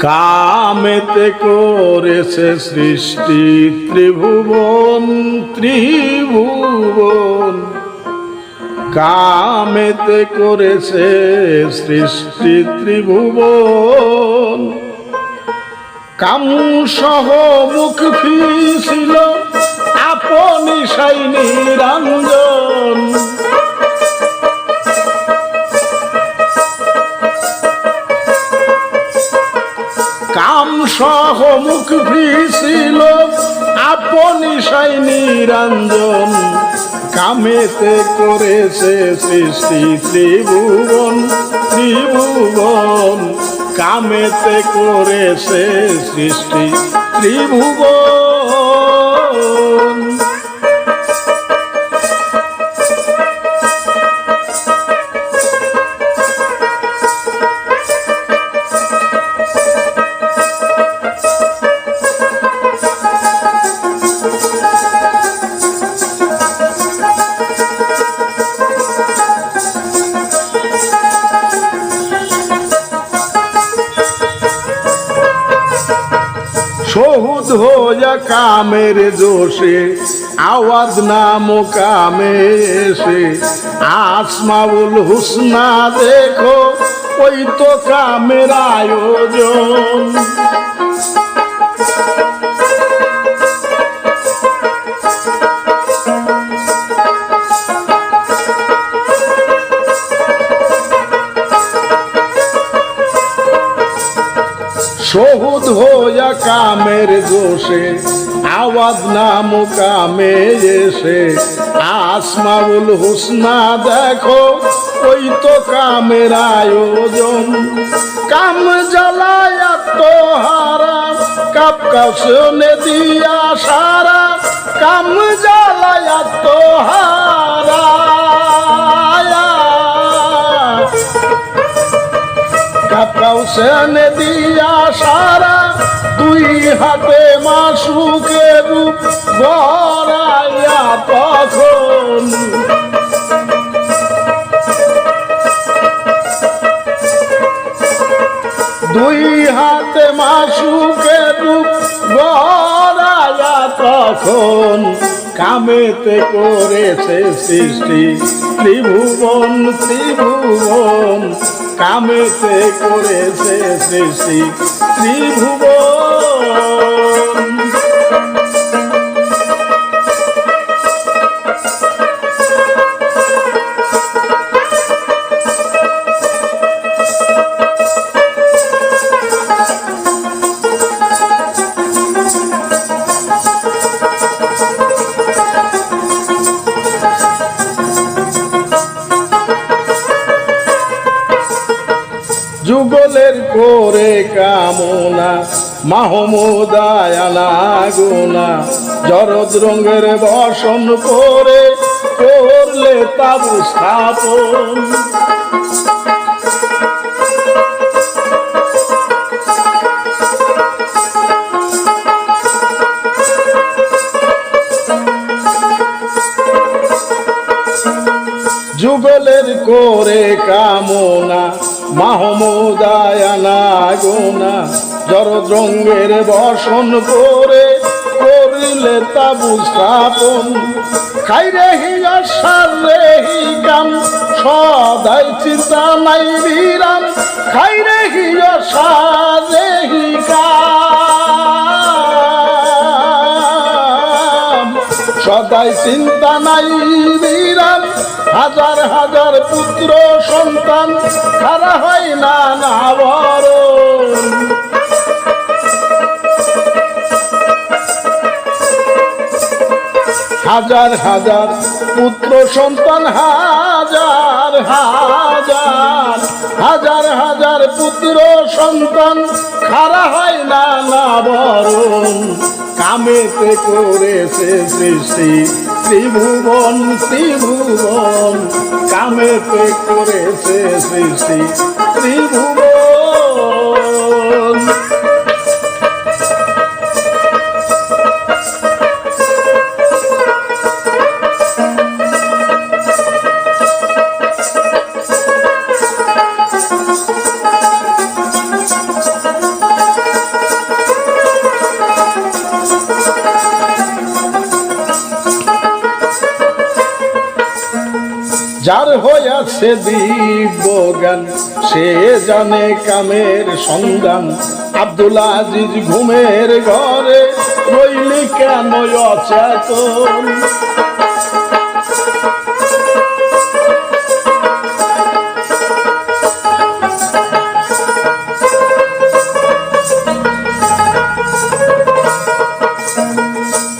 কামেতে করেছে সৃষ্টি ত্রিভুবন ত্রিভুবন। কামেতে করেছে সৃষ্টি ত্রিভুবন। কাম সহ মুখ ফিছিল আপনি সাই নিরঞ্জন। কাম ভিছিল আপনি সাই নিরঞ্জন কামেতে করেছে সৃষ্টি ত্রিভুবন ত্রিভুবন কামেতে করেছে সৃষ্টি ত্রিভুবন। হোয়া কামের দোষে আওয়াজ নাম কামে এসে। আসমাউল হুসনা দেখো ওই তো কামের আয়োজন। কামের দোষে আওয়াজ নাম কামে এসে। আসমাউল হুসনা দেখো, ওই তো কামের আয়োজন। কাম জ্বালায় তো হারাম কাপ কাশনে দিয়া সারা। কাম জ্বালায় তো হারা কাউসেন দিয়া সারা দুই হাতে মাসুকে রূপ গড়াইয়া তখন। দুই হাতে মাসুকে রূপ গড়াইয়া তখন। কামেতে করেছে সৃষ্টি। ত্রিভুবন ত্রিভুবন কামেতে করেছে সৃষ্টি। ত্রিভুবন। মাহমুদায়ানা গুনা জরদ রঙের বসন করে করলে তাবু স্থাপন। যুগলের করে কামনা মাহমুদায়ানা গোনা জরদ রঙ্গের বসন করে করিলে তাবু স্থাপন খাইরে হি আশার রে হি কাম সদাই চিন্তা নাই বিরাম। খাইরে হি আশার রে হি সদাই চিন্তা নাই বিরাম। হাজার হাজার পুত্র সন্তান, খারা হয় না না হাজার হাজার পুত্র সন্তান, হাজার হাজার হাজার হাজার পুত্র সন্তান খারা হয় না না বরণ। কামেতে করেছে সৃষ্টি, ত্রিভুবন ত্রিভুবন। কামেতে করেছে সৃষ্টি, ত্রিভুবন। যার হইয়াছে দিব্য জ্ঞান সে জানে কামের সন্ধান। আব্দুল আজিজ ঘুমের ঘরে রইলি কেন অচেতন?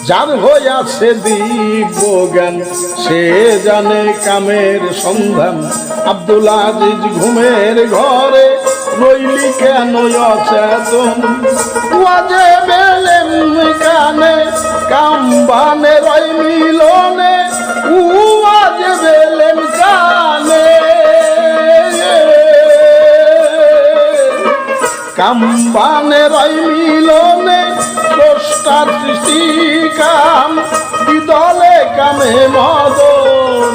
যার হইয়াছে দিব্য জ্ঞান। সে জানে কামের সন্ধান। আব্দুল আজিজ ঘুমের ঘরে রইলি কেন অচেতন। কানে কাম্বানে রই মিলনে বেলেম কাম্বানে রই মিলনে সৃষ্টি কাম, বিদলে কামে মদন।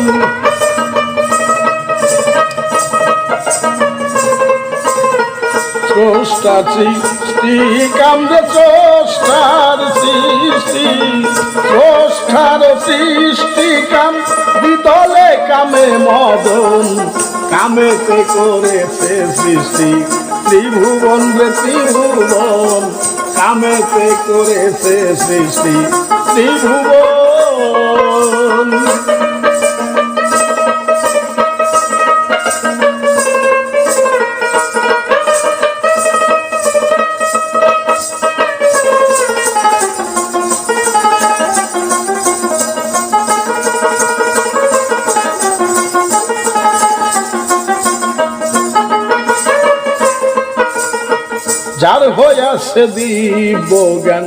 স্রষ্টার সৃষ্টি কাম যে স্রষ্টার সৃষ্টি। স্রষ্টার সৃষ্টি, কাম, বিদলে কামে মদন। কামেতে করেছে সৃষ্টি, ত্রিভুবন রে ত্রিভুবন। কামেতে করেছে সৃষ্টি। ত্রিভুবন যার হইয়াছে দিব্য জ্ঞান।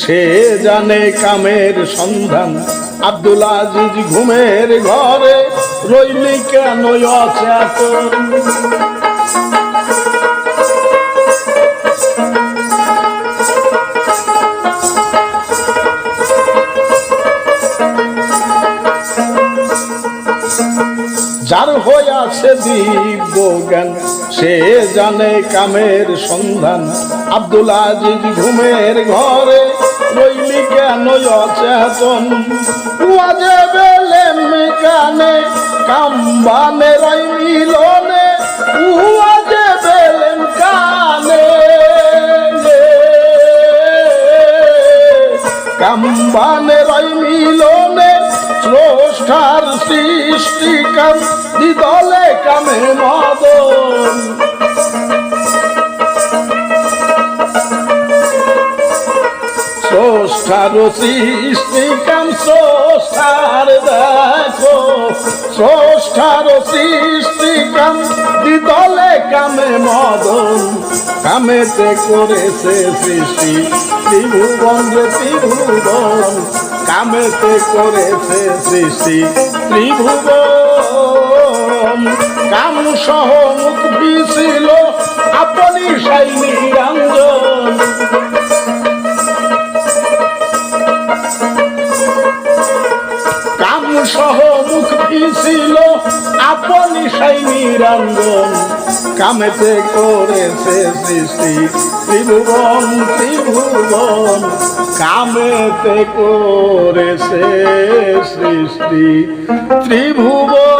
সে জানে কামের সন্ধান। আব্দুল আজিজ ঘুমের ঘরে রইলি কেন যার হইয়াছে দিব্য জ্ঞান, সে জানে কামের সন্ধান। আব্দুল আজিজ ঘুমের ঘরে রইলি কেন অচেতন? ওয়াজে বেলেম কানে কাম্বানে রই মিলনে উয়াজে বেলেম কানে কাম্বানে রই মিলনে স্রষ্টার সৃষ্টি কাম দিদলে কামে মদন। স্রষ্টার সৃষ্টি কাম স্রষ্টার দেখো। স্রষ্টার সৃষ্টি কাম দিদলে কামে মদন। কামেতে করেছে সৃষ্টি ত্রিভুবন রে ত্রিভুবন। কামেতে করেছে সৃষ্টি ত্রিভুবন। কাম সহ মুখ ছিল আপনি সাই সাই নিরঞ্জন কামেতে করেছে সৃষ্টি। ত্রিভুবন ত্রিভুবন কামেতে করেছে সৃষ্টি। ত্রিভুবন